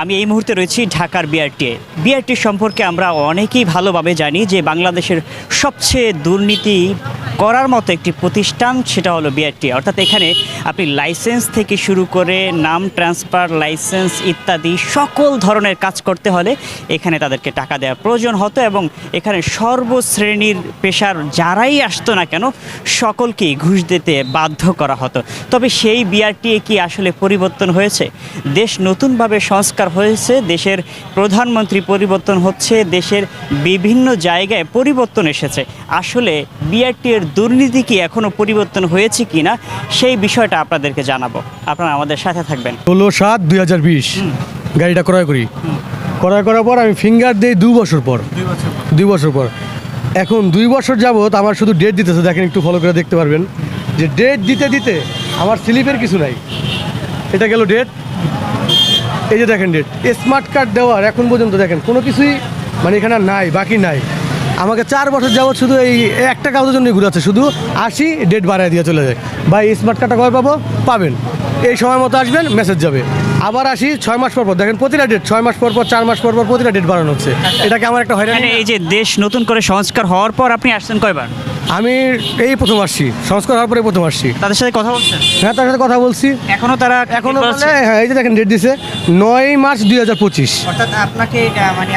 আমি এই মুহূর্তে রয়েছি ঢাকার বিআরটিএ বিআরটি সম্পর্কে আমরা অনেকেই ভালোভাবে জানি যে বাংলাদেশের সবচেয়ে দুর্নীতি করার মতো একটি প্রতিষ্ঠান, সেটা হলো বিআরটি অর্থাৎ এখানে আপনি লাইসেন্স থেকে শুরু করে নাম ট্রান্সফার, লাইসেন্স ইত্যাদি সকল ধরনের কাজ করতে হলে এখানে তাদেরকে টাকা দেওয়া প্রয়োজন হতো এবং এখানে সর্বশ্রেণীর পেশার যারাই আসতো না কেন, সকলকেই ঘুষ দিতে বাধ্য করা হতো। তবে সেই বিআরটিএ কি আসলে পরিবর্তন হয়েছে? দেশ নতুনভাবে সংস্কার হয়েছে, দেশের প্রধানমন্ত্রী পরিবর্তন হচ্ছে, দেশের বিভিন্ন জায়গায় পরিবর্তন এসেছে। আসলে বিআরটি এর দুর্নীতি কি এখনও পরিবর্তন হয়েছে কি না সেই বিষয়টা আপনাদেরকে জানাব। আপনারা আমাদের সাথে থাকবেন। ষোলো সাত দুই হাজার বিশ। গাড়িটা ক্রয় করি। ক্রয় করার পর আমি ফিঙ্গার দিই দু বছর পর। দুই বছর পর। এখন দুই বছর যাবত আমার শুধু ডেট দিতেছে। দেখেন একটু ফলো করে দেখতে পারবেন। যে ডেট দিতে দিতে আমার স্লিপের কিছু নাই। এটা গেল ডেট এই যে দেখেন ডেট স্মার্ট কার্ড দেওয়ার এখন পর্যন্ত দেখেন কোনো কিছুই মানে এখানে নাই বাকি নাই। আমাকে চার বছর যাবত শুধু এই একটা কাগজের জন্যই ঘুরাচ্ছে শুধু আসি ডেট বাড়ায় দিয়ে চলে যায়। ভাই স্মার্ট কার্ডটা কবে পাবো? পাবেন। এই সময় মতো আসবেন মেসেজ যাবে। আবার আসি ছয় মাস পর পর। দেখেন প্রতিটা ডেট ছয় মাস পর পর চার মাস পর পর প্রতিটা ডেট বাড়ানো হচ্ছে। এটাকে আমার একটা হয়রানি এই যে দেশ নতুন করে সংস্কার হওয়ার পর আপনি আসছেন কয়বার? আমি এই প্রথম আসছি সংস্কার হওয়ার পরে প্রথম আসছি। তাদের সাথে কথা বলছেন? হ্যাঁ তার সাথে কথা বলছি। এখনও তারা এখনও বলে হ্যাঁ এই যে দেখেন ডেট দিছে নয় মার্চ দুই হাজার পঁচিশ। অর্থাৎ আপনাকে মানে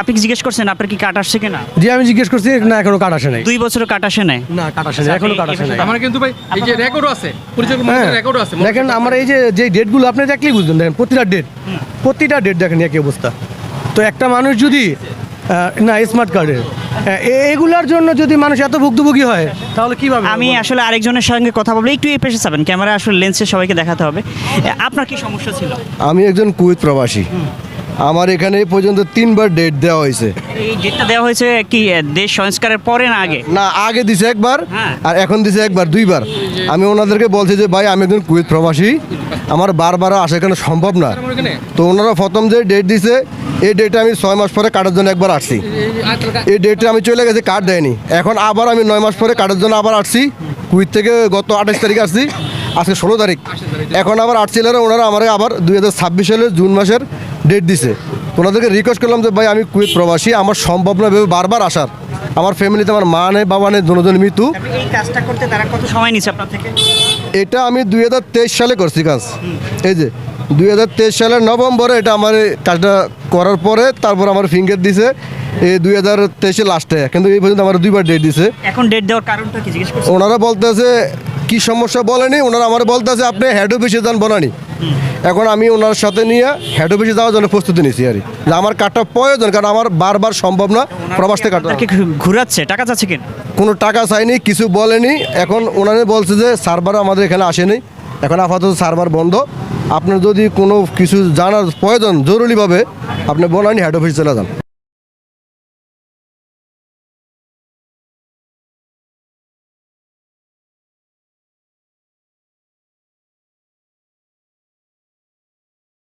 আপনি কি জিজ্ঞেস করছেন আপনার কি কাট আসছে কিনা? জি আমি জিজ্ঞেস করছি না এখনও কার্ড আসে নাই। দুই বছর কাট আসে নাই? না কার্ড আসে নাই এখনও কার্ড আসে নাই। আমার কিন্তু ভাই এই যে রেকর্ডও আছে পরিচয় হ্যাঁ রেকর্ডও আছে দেখেন আমার এই যে যে ডেটগুলো আপনি দেখলেই বুঝবেন দেখেন প্রতিটা ডেট প্রতিটা ডেট দেখেন একই অবস্থা। তো একটা মানুষ যদি না স্মার্ট কার্ডের এগুলার জন্য যদি মানুষ এত ভুক্তভোগী হয় তাহলে কীভাবে আমি আসলে আরেকজনের সঙ্গে কথা বলব একটু এই পেশে যাবেন ক্যামেরা আসলে লেন্সে সবাইকে দেখাতে হবে। আপনার কি সমস্যা ছিল? আমি একজন কুয়েত প্রবাসী। আমার এখানে এই পর্যন্ত তিনবার ডেট দেওয়া হয়েছে। এই ডেটটা দেওয়া হয়েছে কি দেশ সংস্কারের পরে না আগে? না আগে দিছে একবার হ্যাঁ। আর এখন দিছে একবার দুইবার। আমি ওনাদেরকে বলছি যে ভাই আমি একজন কুয়েত প্রবাসী। আমার বারবার আসা এখানে সম্ভব না। তো ওনারা প্রথম যে ডেট দিছে এই ডেটে আমি ছয় মাস পরে কাটার জন্য একবার আসছি। এই ডেটে আমি চলে গেছি কার্ড দেয়নি। এখন আবার আমি নয় মাস পরে কাটার জন্য আবার আসছি। কুয়েত থেকে গত আঠাশ তারিখ আসছি। আজকে ষোলো তারিখ। এখন আবার আসছিলেন ওনারা আমার আবার দুই হাজার ছাব্বিশ সালের জুন মাসের ডেট দিছে। ওনাদেরকে রিকোয়েস্ট করলাম যে ভাই আমি কুয়েত প্রবাসী আমার সম্ভব না ভেবে বারবার আসার। আমার ফ্যামিলিতে আমার মা নেই বাবা নেই দুজন মৃত্যু এটা আমি দুই হাজার তেইশ সালে করছি কাজ। এই যে দুই হাজার তেইশ সালের নভেম্বরে এটা আমার কাজটা করার পরে তারপর আমার ফিঙ্গার দিছে এই দুই হাজার তেইশে লাস্টে কিন্তু এই পর্যন্ত আমার দুইবার ডেট দিছে। এখন ডেট দেওয়ার কারণটা কি? জিজ্ঞেস ওনারা বলতেছে কি সমস্যা বলেনি? ওনারা আমার বলতেছে আপনি হেড অফিসে যান বনানি। এখন আমি ওনার সাথে নিয়ে হেড অফিসে যাওয়ার জন্য প্রস্তুতি নিয়েছি আর। যে আমার কার্ডটা প্রয়োজন কারণ আমার বারবার সম্ভব না প্রবাস থেকে ঘুরাচ্ছে টাকা চাচ্ছে কেন? কোনো টাকা চাইনি কিছু বলেনি। এখন ওনারে বলছে যে সার্ভার আমাদের এখানে আসেনি। এখন আপাতত সার্ভার বন্ধ। আপনার যদি কোনো কিছু জানার প্রয়োজন জরুরিভাবে আপনি বলেন হেড অফিসে চলে যান।